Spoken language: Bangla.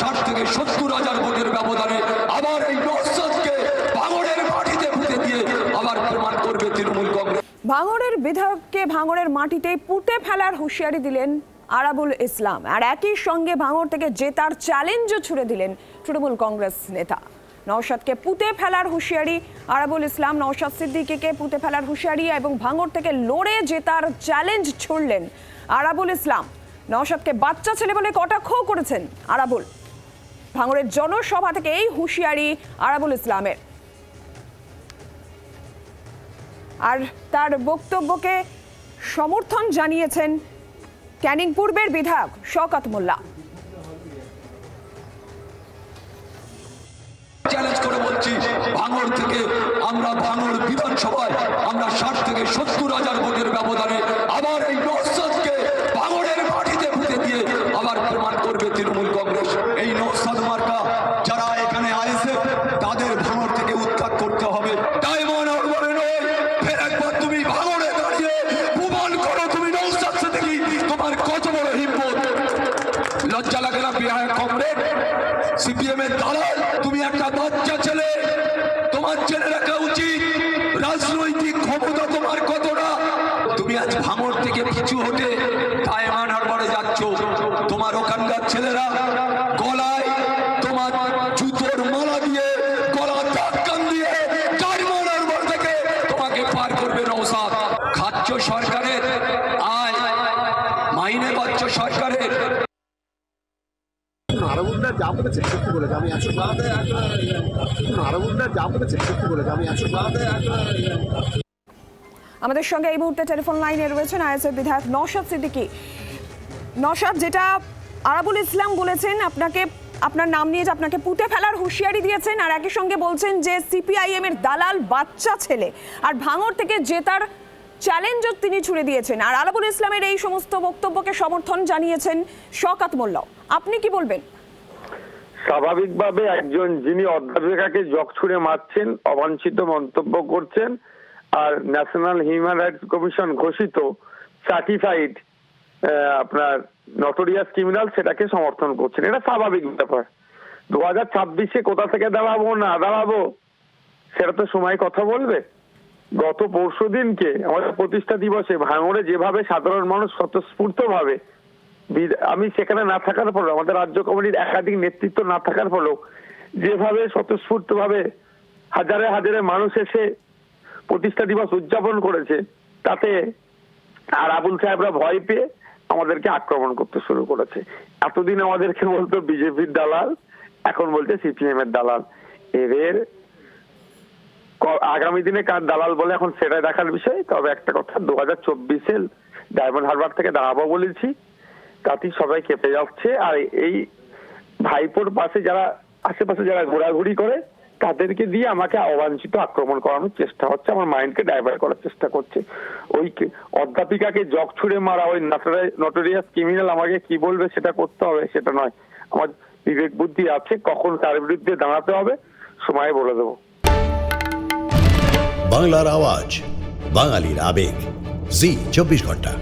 ষাট থেকে সত্তর হাজার ভোটের ব্যবধানে আবার এই নকশাদকে ভাঙড়ের মাটিতে পুঁতে দিয়ে আবার প্রমাণ করবে তৃণমূল কংগ্রেস। ভাঙড়ের বিধায়ককে ভাঙড়ের মাটিতে পুঁতে ফেলার হুঁশিয়ারি দিলেন আরাবুল ইসলাম। আর একই সঙ্গে ভাঙড় থেকে জেতার চ্যালেঞ্জও ছুড়ে দিলেন তৃণমূল কংগ্রেস নেতা। নওশাদকে পুঁতে ফেলার হুঁশিয়ারি, আরাবুল ইসলাম, নওশাদ সিদ্দিকিকে পুঁতে ফেলার হুঁশিয়ারি এবং ভাঙড় থেকে লড়ে জেতার চ্যালেঞ্জ ছুড়লেন আরাবুল ইসলাম। নওশাদকে বাচ্চা ছেলে বলে কটাক্ষ করেছেন আরাবুল। ভাঙড়ের জনসভা থেকে এই হুঁশিয়ারি আরাবুল ইসলামের। আর তার বক্তব্যকে সমর্থন জানিয়েছেন ক্যানিং পূর্বের বিধায়ক শওকত মোল্লা। চ্যালেঞ্জ করে বলছি, ভাঙড় থেকে আমরা ভাঙড় বিধানসভায় আমরা ষাট থেকে সত্তর হাজার ভোটের ব্যবধানে আবার এই নকশাদকে ভাঙড়ের মাটিতে পুঁতে দিয়ে আবার প্রমাণ করবে তৃণমূল কংগ্রেস এই নকশাদ মার্কা যারা এখানে আইছে তাদের ভাঙড় থেকে উৎখাত করতে হবে ডায়মন্ড হারবারে নয় ফের একবার তুমি ভাঙড়ে দাঁড়িয়ে প্রমাণ করো তুমি নকশাদ থেকে তোমার কত বড় হিম্মত লজ্জা লাগে না বিহার কমরেড সিপিএম এর তুমি একটা বাচ্চা ছেলে, তোমার জেনে রাখা উচিত, রাজনৈতিক ক্ষমতা তোমার কতটা। তুমি আজ ভাঙর থেকে পিছু হটে ডায়মন্ড হারবারে যাচ্ছ। তোমার ওখানকার ছেলেরা গলায় তোমার জুতোর মালা দিয়ে গলা ধাক্কান দিয়ে ডায়মন্ড হারবার থেকে তোমাকে পার করবে নৌসাদ খাচ্ছ সরকারের যা বলেছে সত্যি বলেছে আমি একশো যা বলেছে সত্যি বলেছে আমি একশো আমাদের সঙ্গে এই মুহূর্তে টেলিফোন লাইনে রয়েছেন আইএসএফ বিধায়ক নওশাদ সিদ্দিকী। নওশাদ যেটা আরাবুল ইসলাম বলেছেন আপনাকে আপনার নাম নিয়ে যে আপনাকে পুঁতে ফেলার হুঁশিয়ারি দিয়েছেন আর একই সঙ্গে বলছেন যে সিপিআইএম এর দালাল বাচ্চা ছেলে আর ভাঙর থেকে জেতার চ্যালেঞ্জও তিনি ছুড়ে দিয়েছেন। আর আরাবুল ইসলামের এই সমস্ত বক্তব্যকে সমর্থন জানিয়েছেন শকাত মোল্লাও। আপনি কি বলবেন? স্বাভাবিকভাবে একজন যিনি অধ্যাপিকাকে জগ ছুড়ে মারছেন, অবাঞ্ছিত মন্তব্য করছেন, আর ন্যাশনাল হিউম্যান রাইটস কমিশন ঘোষিত সার্টিফাইড আপনার নটোরিয়াস ক্রিমিনাল সেটাকে সমর্থন করছেন। এটা স্বাভাবিক ব্যাপার। দু হাজার ছাব্বিশে কোথা থেকে দাঁড়াবো, না দাঁড়াবো, সেটা তো সময় কথা বলবে। গত পরশু দিনকে আমাদের প্রতিষ্ঠা দিবসে ভাঙড়ে যেভাবে সাধারণ মানুষ স্বতঃস্ফূর্ত ভাবে আমি সেখানে না থাকার ফলেও আমাদের রাজ্য কমিটির একাধিক নেতৃত্ব না থাকার ফলেও যেভাবে স্বতঃস্ফূর্ত ভাবে হাজারে হাজারে মানুষ এসে প্রতিষ্ঠা দিবস উদযাপন করেছে, তাতে আর আবুল সাহেবরা ভয় পেয়ে আমাদেরকে আক্রমণ করতে শুরু করেছে। এতদিন আমাদেরকে বলতো বিজেপির দালাল, এখন বলছে সিপিএম এর দালাল। এদের আগামী দিনে কার দালাল বলে এখন সেটাই দেখার বিষয়। তবে একটা কথা, দু হাজার চব্বিশে ডায়মন্ড হারবার থেকে দাঁড়াবো বলেছি। তাতেই সবাই কেঁপে যাচ্ছে। আর এই ভাইপোর পাশে যারা, আশেপাশে যারা ঘোরাঘুরি করে, তাদেরকে দিয়ে আমাকে অবাঞ্ছিত আক্রমণ করানোর চেষ্টা হচ্ছে। আমার মাইন্ডকে ডাইভার্ট করার চেষ্টা করছে। ওই অধ্যাপিকাকে জগ ছুড়ে মারা, ওই নটোরিয়াস ক্রিমিনাল আমাকে কি বলবে সেটা করতে হবে, সেটা নয়। আমার বিবেক বুদ্ধি আছে, কখন তার বিরুদ্ধে দাঁড়াতে হবে, সময় বলে দেবো। বাংলার আওয়াজ, বাঙালির আবেগ। জি, চব্বিশ ঘণ্টা।